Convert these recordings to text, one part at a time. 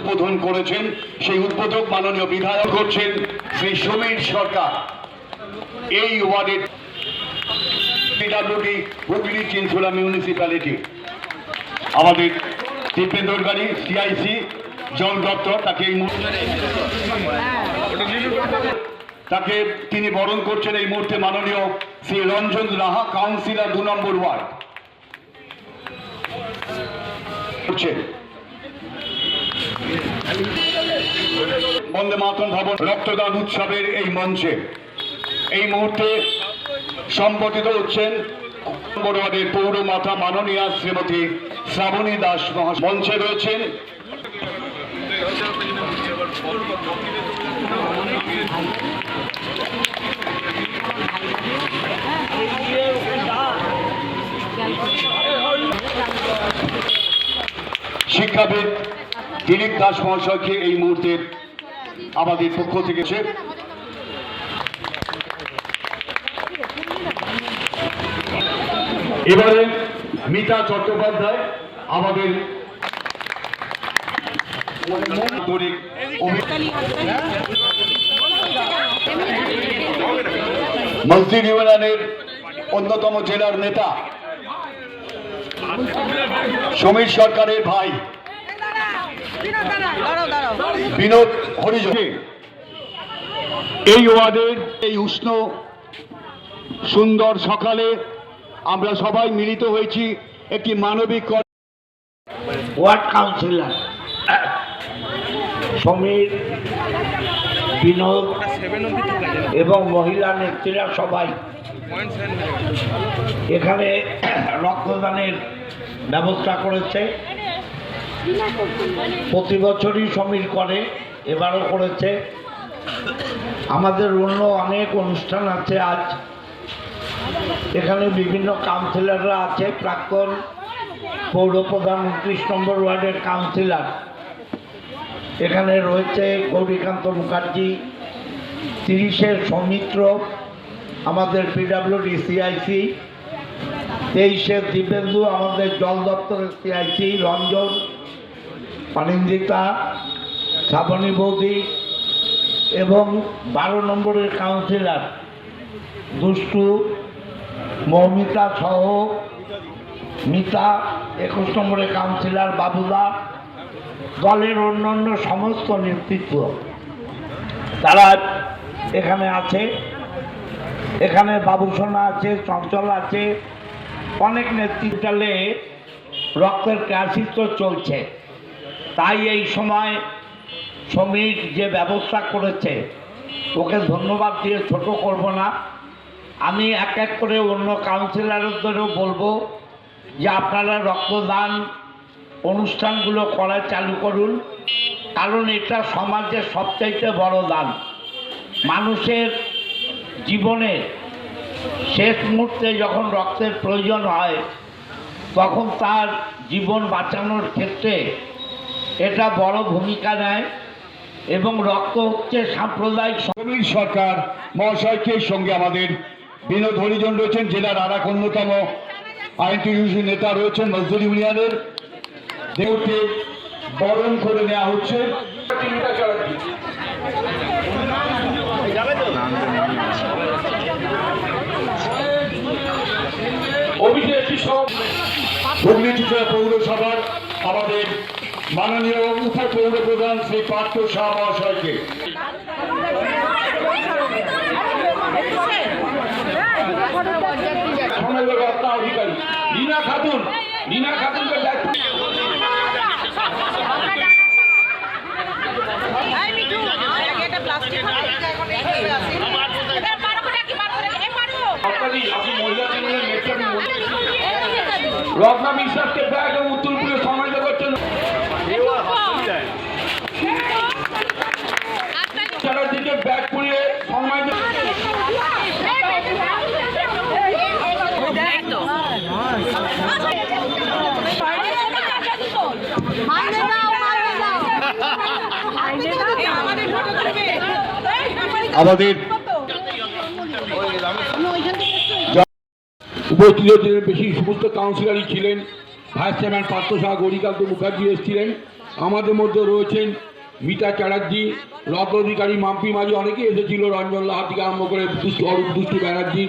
উদ্বোধন করেছেন, সেই উদ্বোধক মাননীয় বিধায়ক করছেন শ্রী সমীর সরকার। এই ওয়ার্ডের পিডাব্লিউডি হুগলি চিনসুলা মিউনিসিপ্যালিটি আমাদের দীপেন্দর গাড়ি সিআইসি জন দত্ত তাকে এই তাকে তিনি বরণ করছেন এই মুহূর্তে মাননীয় শ্রী রঞ্জন রাহা কাউন্সিলর দু নম্বর ওয়ার্ড। করছেন। বন্দে মাতন ভবন, রক্তদান উৎসবের এই মঞ্চে। এই মুহূর্তে সম্বোধিত হচ্ছেন বড়ুয়াদের পৌরমাতা মাননীয়া শ্রীমতী শ্রাবণী দাস মঞ্চে রয়েছেন শিক্ষাবিদ দিলীপ দাস মহাশয়কে এই মুহূর্তে আমাদের পক্ষ থেকে এবারে মিতা চট্টোপাধ্যায় আমাদের মসজিদ ইউনিয়নের অন্যতম জেলার নেতা সমীর সরকারের ভাই। বিনোদ হরিজন। এই ওয়ার্ডের এই উষ্ণ সুন্দর সকালে আমরা সবাই মিলিত হয়েছি একটি মানবিক ওয়ার্ড কাউন্সিলর সমীর বিনোদ এবং মহিলা নেত্রীরা সবাই এখানে রক্তদানের ব্যবস্থা করেছে। প্রতি বছরই সমীর করে, এবারও করেছে। আমাদের অন্য অনেক অনুষ্ঠান আছে আজ। এখানে বিভিন্ন কাউন্সিলররা আছে, প্রাক্তন পৌরপ্রধান উনত্রিশ নম্বর ওয়ার্ডের কাউন্সিলর এখানে রয়েছে গৌরীকান্ত মুখার্জি তিরিশের সৌমিত্র, আমাদের পিডাব্লিউডি সিআইসি তেইশের দিব্যেন্দু, আমাদের জল দপ্তরের সিআইসি রঞ্জন অনিন্দিতা শ্রাবণী বৌদি এবং বারো নম্বরের কাউন্সিলর দুষ্টু, মৌমিতা সহ মিতা, একুশ নম্বরের কাউন্সিলর বাবুদা, দলের অন্যান্য সমস্ত নেতৃত্ব। তারা এখানে আছে। এখানে বাবুসোনা আছে, চঞ্চল আছে। অনেক নেতৃত্বালে রক্তের ক্রাসিত্ব চলছে। তাই এই সময় শ্রমিক যে ব্যবস্থা করেছে, ওকে ধন্যবাদ দিয়ে ছোট করব না। আমি এক এক করে অন্য কাউন্সিলরদেরও বলব যে আপনারা রক্তদান অনুষ্ঠানগুলো করা চালু করুন, কারণ এটা সমাজের সবচাইতে বড় দান। মানুষের জীবনে শেষ মুহূর্তে যখন রক্তের প্রয়োজন হয়, তখন তার জীবন বাঁচানোর ক্ষেত্রে এটা বড় ভূমিকা নেয় এবং রক্ত হচ্ছে সাম্প্রদায়িক সমীর সরকার মহাশয়কে সঙ্গে আমাদের বিনোদ হরিজন রয়েছেন জেলার আর এক অন্যতম আইনটিউসি নেতা রয়েছেন মজদুর ইউনিয়নের। দেহকে বরণ করে নেওয়া হচ্ছে। হুগলি চুচড়া পৌরসভার আমাদের মাননীয় উপপৌর প্রধান শ্রী পার্থ শাহ মহাশয়কে। অধিকারী। খাতুন খাতুনকে রত্না বিশ্বাসকে ব্যাগ এবং আমাদের উপস্থিত ছিলেন বেশি সমস্ত কাউন্সিলরই ছিলেন ভাইস চেয়ারম্যান পার্থ শাহ, গৌরীকান্ত মুখার্জি এসেছিলেন। আমাদের মধ্যে রয়েছেন মিতা চ্যাটার্জি রত অধিকারী মাম্পি মাঝি, অনেকেই এসেছিল, রঞ্জন লাহা থেকে আরম্ভ করে অরূপ দুষ্টু ব্যানার্জি।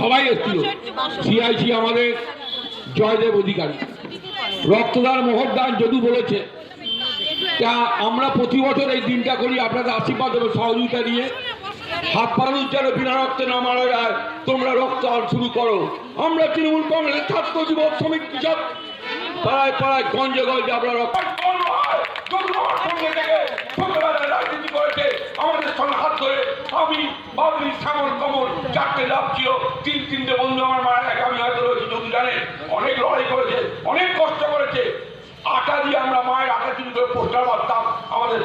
সবাই এসেছিল। সিআইসি আমাদের জয়দেব অধিকারী। রক্তদান মোহরদান যদু বলেছে। তা আমরা প্রতি বছর এই দিনটা করি, আপনাদের আশীর্বাদ এবং সহযোগিতা নিয়ে। হাত মানুষ যেন বিনা রক্তে না মারা যায়, তোমরা রক্তদান শুরু করো। আমরা তৃণমূল কংগ্রেসের ছাত্র যুবক শ্রমিক কৃষক, পাড়ায় পাড়ায় গঞ্জে গঞ্জে আমরা রক্ত আমাদের সঙ্গে হাত ধরে আমি চারটে লাভ ছিল। তিন তিনটে বন্ধু আমার মারা গেছে, আমি অনেক লড়াই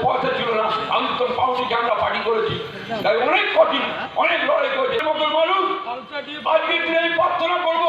পয়সা ছিল না, আমি তো পাউটিকে আমরা পাঠি করেছি। তাই অনেক কঠিন, অনেক লড়াই করেছি। মতো মানুষ আজকে প্রার্থনা করব